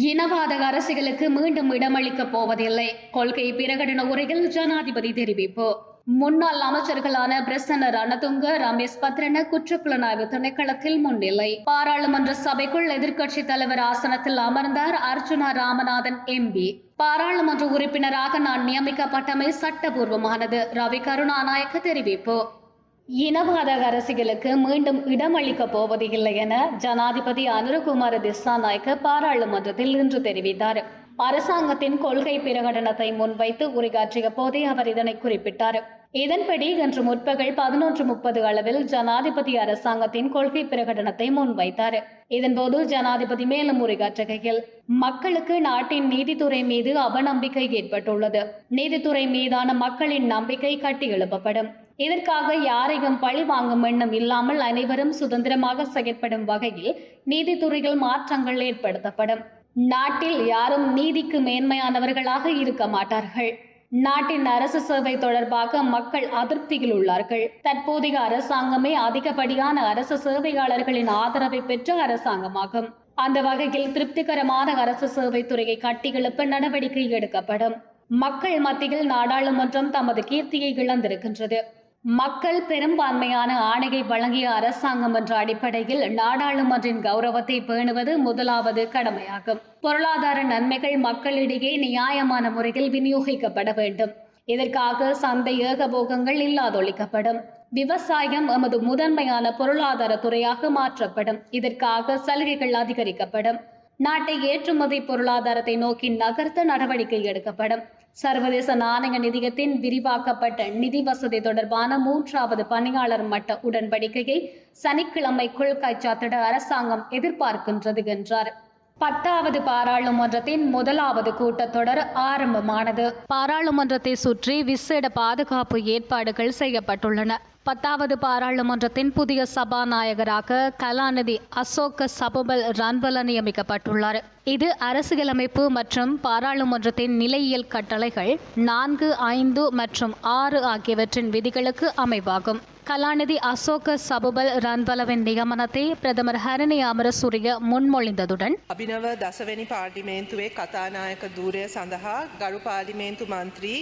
இனவாத அரசுகளுக்கு மீண்டும் இடமளிக்கப் போவதில்லை. கொள்கை பிரகடன உரையில் ஜனாதிபதி தெரிவிப்பு. முன்னாள் அமைச்சர்களான பிரசன்ன ரணதுங்க ரமேஷ் பத்ரன குற்றப்புலனாய்வு திணைக்களத்தில் முன்னிலை. பாராளுமன்ற சபைக்குள் எதிர்க்கட்சி தலைவர் ஆசனத்தில் அமர்ந்தார் அர்ஜுனா ராமநாதன் எம்பி பாராளுமன்ற உறுப்பினராக நான் நியமிக்கப்பட்டமை சட்டபூர்வமானது ரவி கருணாநாயக்க தெரிவிப்பு. இனவாத அரசியலுக்கு மீண்டும் இடமளிக்கப் போவதில்லை என ஜனாதிபதி அனுரகுமார திசாநாயக்க பாராளுமன்றத்தில் இன்று தெரிவித்தார். அரசாங்கத்தின் கொள்கை பிரகடனத்தை முன்வைத்து உரையாற்றிய போதே அவர் இதனை குறிப்பிட்டார். இதன்படி இன்று முற்பகல் பதினொன்று முப்பது அளவில் ஜனாதிபதி அரசாங்கத்தின் கொள்கை பிரகடனத்தை முன்வைத்தார். இதன்போது ஜனாதிபதி மேலும் உரையாற்றுகையில் மக்களுக்கு நாட்டின் நீதித்துறை மீது அவநம்பிக்கை ஏற்பட்டுள்ளது. நீதித்துறை மீதான மக்களின் நம்பிக்கை கட்டி எழுப்பப்படும் இதற்காக யாரையும் பழி வாங்கும் எண்ணம் இல்லாமல் அனைவரும் சுதந்திரமாக செயற்படும் வகையில் நீதித்துறையில் மாற்றங்கள் ஏற்படுத்தப்படும். நாட்டில் யாரும் நீதிக்கு மேன்மையானவர்களாக இருக்க மாட்டார்கள். நாட்டின் அரசு சேவை தொடர்பாக மக்கள் அதிருப்தியில் உள்ளார்கள். தற்போதைய அரசாங்கமே அதிகப்படியான அரசு சேவையாளர்களின் ஆதரவை பெற்ற அரசாங்கமாகும். அந்த வகையில் திருப்திகரமான அரசு சேவை துறையை கட்டியெழுப்ப நடவடிக்கை எடுக்கப்படும். மக்கள் மத்தியில் நாடாளுமன்றம் தமது கீர்த்தியை இழந்திருக்கின்றது. மக்கள் பெரும்பான்மையான ஆணையை வழங்கிய அரசாங்கம் என்ற அடிப்படையில் நாடாளுமன்றின் கௌரவத்தை பேணுவது முதலாவது கடமையாகும். பொருளாதார நன்மைகள் மக்களிடையே நியாயமான முறையில் விநியோகிக்கப்பட வேண்டும். இதற்காக சந்தை ஏகபோகங்கள் இல்லாதொழிக்கப்படும். விவசாயம் எமது முதன்மையான பொருளாதார துறையாக மாற்றப்படும். இதற்காக சலுகைகள் அதிகரிக்கப்படும். நாட்டை ஏற்றுமதி பொருளாதாரத்தை நோக்கி நகர்த்த நடவடிக்கை எடுக்கப்படும். சர்வதேச நாணய நிதியத்தின் விரிவாக்கப்பட்ட நிதி வசதி தொடர்பான மூன்றாவது பணியாளர் மட்ட உடன்படிக்கையை சனிக்கிழமைக்குள் கைச்சாத்திட அரசாங்கம் எதிர்பார்க்கின்றது என்றார். பத்தாவது பாராளுமன்றத்தின் முதலாவது கூட்டத்தொடர் ஆரம்பமானது. பாராளுமன்றத்தை சுற்றி விசேட பாதுகாப்பு ஏற்பாடுகள் செய்யப்பட்டுள்ளன. பத்தாவது பாராளுமன்றத்தின் புதிய சபாநாயகராக கலாநிதி அசோக சபபல் ரன்வல நியமிக்கப்பட்டுள்ளார். இது அரசியலமைப்பு மற்றும் பாராளுமன்றத்தின் நிலையியல் கட்டளைகள் நான்கு ஐந்து மற்றும் ஆறு ஆகியவற்றின் விதிகளுக்கு அமைவாகும். கலாநிதி அசோக சபுபல் ரன்வலவின் நியமனத்தை பிரதமர் ஹரணி அமரசூரிய முன்மொழிந்ததுடன் அபினவ தசவனி பார்லிமேந்துவே கதாநாயக தூர சந்தா கரு பார்லிமேந்து மந்திரி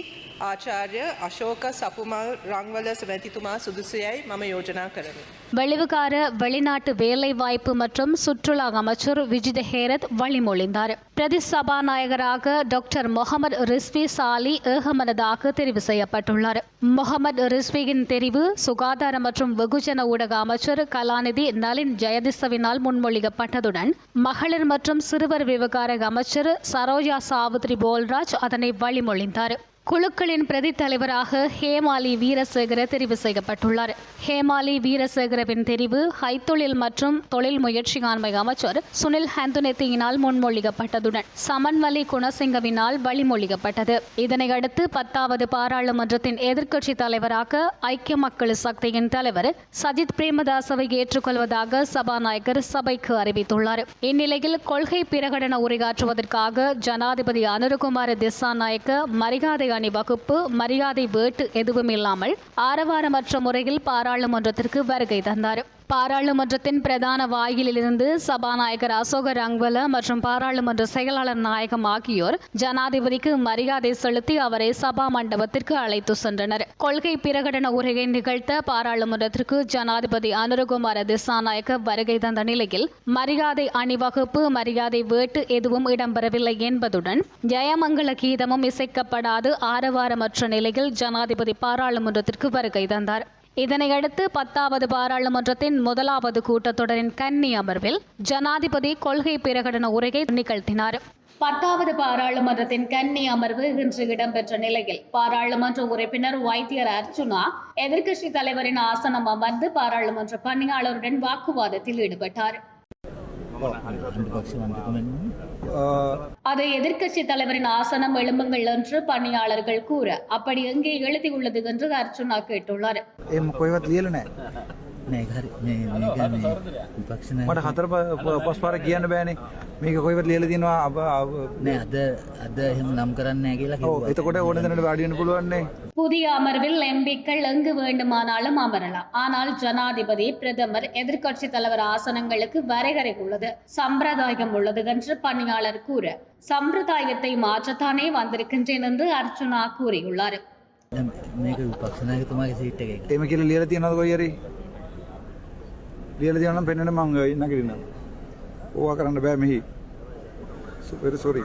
ஆச்சாரிய அசோக சபுமல் ரங்வல சுமதித்துமா சுதுசியாய் மம யோஜனா கரவி வெளிவுகார வெளிநாட்டு வேலை வாய்ப்பு மற்றும் சுற்றுலா அமைச்சர் விஜித ஹேரத் வழிமொழிந்தார். பிரதி சபாநாயகராக டாக்டர் முகமது ரிஸ்வி சாலி ஏகமனதாக தெரிவு செய்யப்பட்டுள்ளார். முகமது ரிஸ்வியின் தெரிவு சுகாதார மற்றும் வெகுஜன ஊடக அமைச்சர் கலாநிதி நளின் ஜெயதிசவினால் முன்மொழியப்பட்டதுடன் மகளிர் மற்றும் சிறுவர் விவகார அமைச்சர் சரோஜா சாவித்ரி போல்ராஜ் அதனை வழிமொழிந்தார். குழுக்களின் பிரதி தலைவராக ஹேமாலி வீரசேகர தெரிவு செய்யப்பட்டுள்ளார். ஹேமாலி வீரசேகரவின் தெரிவு கைத்தொழில் மற்றும் தொழில் முயற்சியாண்மை அமைச்சர் சுனில் ஹந்துனெத்தியினால் முன்மொழியப்பட்டதுடன் சமன்வலி குணசிங்கவினால் வழிமொழியப்பட்டது. இதனையடுத்து பத்தாவது பாராளுமன்றத்தின் எதிர்க்கட்சி தலைவராக ஐக்கிய மக்கள் சக்தியின் தலைவர் சஜித் பிரேமதாசவை ஏற்றுக்கொள்வதாக சபாநாயகர் சபைக்கு அறிவித்துள்ளார். இந்நிலையில் கொள்கை பிரகடன உரையாற்றுவதற்காக ஜனாதிபதி அனுருகுமார் திசாநாயக்க மரியாதை அணிவகுப்பு மரியாதை வேட்டு எதுவும் இல்லாமல் ஆரவாரமற்ற முறையில் பாராளுமன்றத்திற்கு வருகை தந்தார். பாராளுமன்றத்தின் பிரதான வாயிலிலிருந்து சபாநாயகர் அசோக ரங்வல மற்றும் பாராளுமன்ற செயலாளர் நாயகம் ஆகியோர் ஜனாதிபதிக்கு மரியாதை செலுத்தி அவரை சபா மண்டபத்திற்கு அழைத்து சென்றனர். கொள்கை பிரகடன உரையை நிகழ்த்த பாராளுமன்றத்திற்கு ஜனாதிபதி அனுரகுமார திசாநாயக்க வருகை தந்த நிலையில் மரியாதை அணிவகுப்பு மரியாதை வேட்டு எதுவும் இடம்பெறவில்லை என்பதுடன் ஜெயமங்கல கீதமும் இசைக்கப்படாது ஆரவாரமற்ற நிலையில் ஜனாதிபதி பாராளுமன்றத்திற்கு வருகை தந்தார். இதனையடுத்து பத்தாவது பாராளுமன்றத்தின் முதலாவது கூட்டத்தொடரின் கன்னி அமர்வில் ஜனாதிபதி கொள்கை பிரகடன உரையை நிகழ்த்தினார். பத்தாவது பாராளுமன்றத்தின் கன்னி அமர்வு இன்று இடம்பெற்ற நிலையில் பாராளுமன்ற உறுப்பினர் வைத்தியர் அர்ச்சுனா எதிர்க்கட்சி தலைவரின் ஆசனம் அமர்ந்து பாராளுமன்ற பணியாளருடன் வாக்குவாதத்தில் ஈடுபட்டார். அதை எதிர்க்கட்சி தலைவரின் ஆசனம் எழும்புங்கள் என்று பணியாளர்கள் கூற அப்படி எங்கே எழுதியுள்ளது என்று அர்ச்சுனா கேட்டுள்ளார். නෑ නෑ ඒක හරි මේ මේක මේ විපක්ෂ මට නායක හතර ප- ප- පස් පාර කියන්න බෑනේ මේක කොයිවත් ලියලා තියෙනවා අබ අබ- නෑ අද අද එහෙම නම් කරන්නේ නෑ කියලා ඔව් කිව්වා. එතකොට ඕන දෙනට වාඩි වෙන්න පුළුවන් නේ புதிய அமர்வில் எம்பிக்கள் எங்கு வேண்டுமானாலும் அமரலாம் ஆனால் ஜனாதிபதி பிரதமர் எதிர்க்கட்சி தலைவர் ஆசனங்களுக்கு வரைகரை உள்ளது சம்பிரதாயம் உள்ளது என்று பணியாளர் கூற சம்பிரதாயத்தை மாற்றத்தானே வந்திருக்கின்றேன் என்று அர்ச்சுனா கூறியுள்ளார் දැන් මේක විපක්ෂ නායකතුමාගේ සීට් එක එක. එහෙම කියලා ලියලා තියෙනවද කොයි හරි ලියලා දෙනවා නම් පෙන්නන්න මම නගිනවා. ඕවා කරන්න බෑ මෙහි. Super sorry.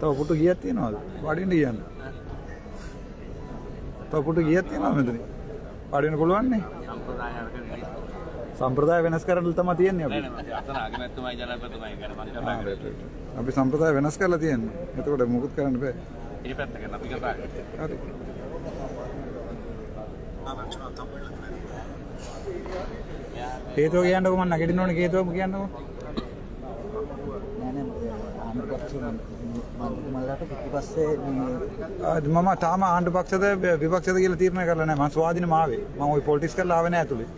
තව පුටු ගියක් තියනවාද? වඩින්න කියන්න. තව පුටු ගියක් තියනවා මෙතන. වඩින්න පුළුවන් නේ? සම්ප්‍රදාය වෙනස් කරන්න තමයි තියන්නේ අපි. අපි සම්ප්‍රදාය වෙනස් කරලා තියන්නේ. එතකොට මොකුත් කරන්න බෑ. ඒ පැත්ත කරන අපි කතා කරමු. හරි. ආ මම තමයි හේතුව කියන්නකො මම නැගිටින්න ඕනේ හේතුව කියන්නකො. නෑ නෑ මම තාම ආණ්ඩු පක්ෂද විපක්ෂද කියලා තීරණය කරලා නැහැ මම ස්වාධීනම ආවේ මම ওই පොලිටික්ස් කරලා ආවේ නැහැ ඇතුලේ.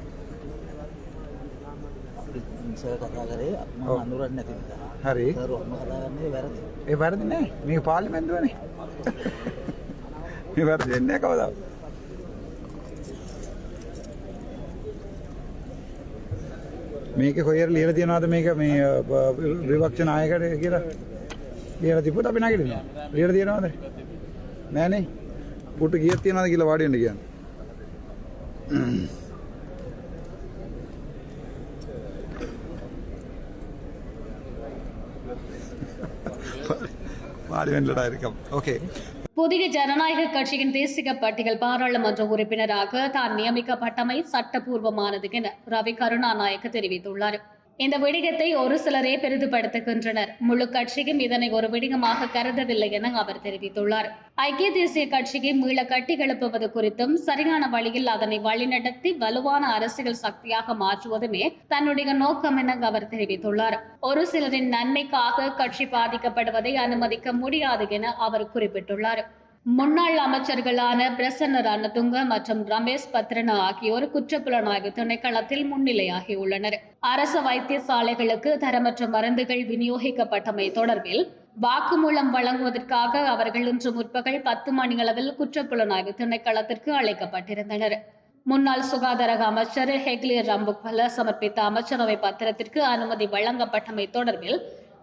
සර් කතා කරේ මම. අඳුරන්නේ නැති නිසා. හරි. සර් ඔහොම කතා කරන්නේ වැරදි. ඒ වැරදි නෑ. මේක පාර්ලිමේන්තුවනේ. මේ වැරදි වෙන්නේ නැහැ කවදාවත් මේක කොයර ලියල තියෙනවාද මේක? මේ විවක්ෂ නායකට කියලා? ලියලා තිබ්බොත් අපි නැගිටිනවා. ලියලා තියෙනවද? නෑනේ පුට්ටු ගියක් තියෙනවද කියලා වාඩි වෙන්න කියන්නේ. වාඩි වෙන්න ඩයරිකම් ඕකේ புதிய ஜனநாயக கட்சியின் தேசிய பட்டியல் பாராளுமன்ற உறுப்பினராக தான் நியமிக்கப்பட்டமை சட்டபூர்வமானது என ரவி கருணாநாயக்க தெரிவித்துள்ளார். இந்த விடயத்தை ஒரு சிலரே பெரிதுபடுத்துகின்றனர். முழு கட்சியும் இதனை ஒரு விடயமாக கருதவில்லை என அவர் தெரிவித்துள்ளார். ஐக்கிய தேசிய கட்சியை மீள கட்டி எழுப்புவது குறித்தும் சரியான வழியில் அதனை வழிநடத்தி வலுவான அரசியல் சக்தியாக மாற்றுவதுமே தன்னுடைய நோக்கம் என அவர் தெரிவித்துள்ளார். ஒரு சிலரின் நன்மைக்காக கட்சி பாதிக்கப்படுவதை அனுமதிக்க முடியாது என அவர் குறிப்பிட்டுள்ளார். முன்னாள் அமைச்சர்களான பிரசன்ன ரணதுங்க மற்றும் ரமேஷ் பத்ரனா ஆகியோர் குற்றப்புலனாய்வு திணைக்களத்தில் முன்னிலையாகியுள்ளனர் அரசு வைத்தியசாலைகளுக்கு தரமற்ற மருந்துகள் விநியோகிக்கப்பட்டமை தொடர்பில் வாக்குமூலம் வழங்குவதற்காக அவர்கள் இன்று முற்பகல் பத்து மணியளவில் குற்றப்புலனாய்வு திணைக்களத்திற்கு அழைக்கப்பட்டிருந்தனர். முன்னாள் சுகாதார அமைச்சர் ஹெக்லி ரம்புக்வல சமர்ப்பித்த அமைச்சரவை பத்திரத்திற்கு அனுமதி வழங்கப்பட்டமை தொடர்பில்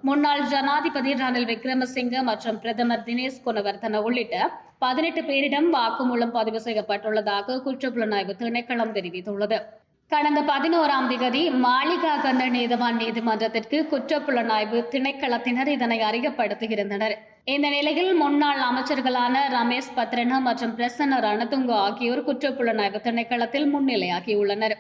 முன்னாள் ஜனாதிபதி ரணில் விக்ரமசிங்க மற்றும் பிரதமர் தினேஷ் குணவர்தன உள்ளிட்ட பதினெட்டு பேரிடம் வாக்குமூலம் பதிவு செய்யப்பட்டுள்ளதாக குற்றப்புலனாய்வு திணைக்களம் தெரிவித்துள்ளது. கடந்த பதினோராம் திகதி மாளிகா கந்த நீதவான் நீதிமன்றத்திற்கு குற்றப்புலனாய்வு திணைக்களத்தினர் இதனை அறியப்படுத்தியிருந்தனர். இந்த நிலையில் முன்னாள் அமைச்சர்களான ரமேஷ் பத்ரனா மற்றும் பிரசன்ன ரணதுங்க ஆகியோர் குற்றப்புலனாய்வு திணைக்களத்தில் முன்னிலையாகியுள்ளனர்.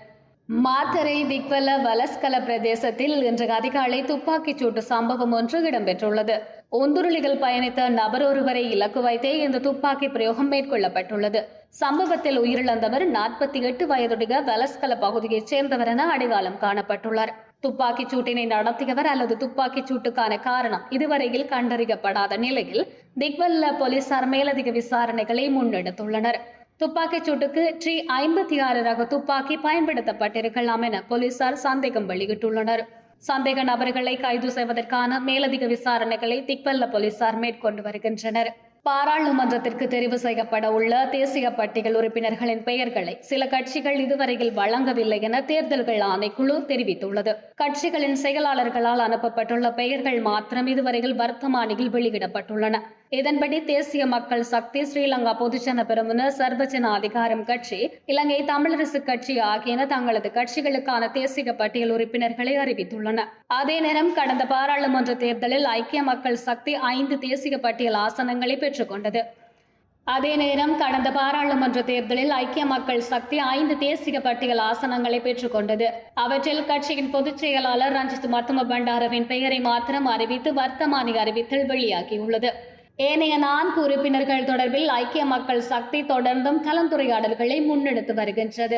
மாத்தரை திக்வல வலஸ்கல பிரதேசத்தில் இன்று அதிகாலை துப்பாக்கிச் சூட்டு சம்பவம் ஒன்று இடம்பெற்றுள்ளது. ஒந்துருளிகள் பயணித்த நபர் ஒருவரை இலக்கு வைத்தே இந்த துப்பாக்கி பிரயோகம் மேற்கொள்ளப்பட்டுள்ளது. சம்பவத்தில் உயிரிழந்தவர் நாற்பத்தி எட்டு வயதுடைய வலஸ்கல பகுதியைச் சேர்ந்தவர் என அடையாளம் காணப்பட்டுள்ளார். துப்பாக்கிச் சூட்டினை நடத்தியவர் அல்லது துப்பாக்கிச் சூட்டுக்கான காரணம் இதுவரையில் கண்டறியப்படாத நிலையில் திக்வல்ல போலீசார் மேலதிக விசாரணைகளை முன்னெடுத்துள்ளனர். துப்பாக்கிச் சூட்டுக்கு ட்ரீ ஐம்பத்தி ஆறு ரக துப்பாக்கி பயன்படுத்தப்பட்டிருக்கலாம் என போலீசார் சந்தேகம் வெளியிட்டுள்ளனர். சந்தேக நபர்களை கைது செய்வதற்கான மேலதிக விசாரணைகளை திக்வல்ல போலீசார் மேற்கொண்டு வருகின்றனர். பாராளுமன்றத்திற்கு தெரிவு செய்யப்பட உள்ள தேசிய பட்டியல் உறுப்பினர்களின் பெயர்களை சில கட்சிகள் இதுவரையில் வழங்கவில்லை என தேர்தல்கள் ஆணைக்குழு தெரிவித்துள்ளது. கட்சிகளின் செயலாளர்களால் அனுப்பப்பட்டுள்ள பெயர்கள் மாத்திரம் இதுவரையில் வர்த்தமானியில் வெளியிடப்பட்டுள்ளன. இதன்படி தேசிய மக்கள் சக்தி ஸ்ரீலங்கா பொதுஜன பெருமுன சர்வஜன அதிகாரம் கட்சி இலங்கை தமிழரசு கட்சி ஆகியன தங்களது கட்சிகளுக்கான தேசிய பட்டியல் உறுப்பினர்களை அறிவித்துள்ளன. அதே நேரம் கடந்த பாராளுமன்ற தேர்தலில் ஐக்கிய மக்கள் சக்தி ஐந்து தேசிய பட்டியல் ஆசனங்களை பெற்றுக்கொண்டது அதே நேரம் கடந்த பாராளுமன்ற தேர்தலில் ஐக்கிய மக்கள் சக்தி ஐந்து தேசிய பட்டியல் ஆசனங்களை பெற்றுக்கொண்டது அவற்றில் கட்சியின் பொதுச் செயலாளர் ரஞ்சித் மத்தும பண்டாரவின் பெயரை மாத்திரம் அறிவித்து வர்த்தமானி அறிவித்தல் வெளியாகியுள்ளது. ஏனைய நான்கு உறுப்பினர்கள் தொடர்பில் ஐக்கிய மக்கள் சக்தி தொடர்ந்தும் கலந்துரையாடல்களை முன்னெடுத்து வருகின்றது.